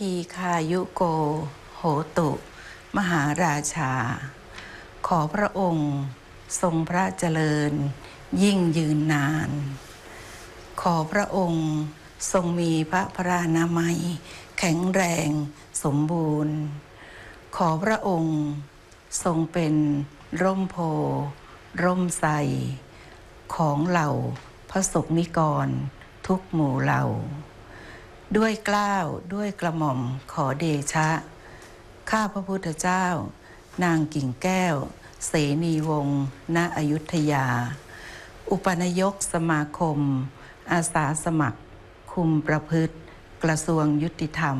ทีคายุโก โหตุ มหาราชา ขอพระองค์ทรงพระเจริญ ยิ่งยืนนาน ขอพระองค์ทรงมีพระพรานามัย แข็งแรงสมบูรณ์ ขอพระองค์ทรงเป็นร่มโพ ร่มไทรของเหล่าพระสงฆ์นิกรทุกหมู่เหล่า ด้วยกล้าวด้วยกระหม่อมขอเดชะ ข้าพระพุทธเจ้า นางกิ่งแก้ว เสนีวงศ์ณอยุธยา อุปนายกสมาคม อาสาสมัคร คุมประพฤติ กระทรวงยุติธรรม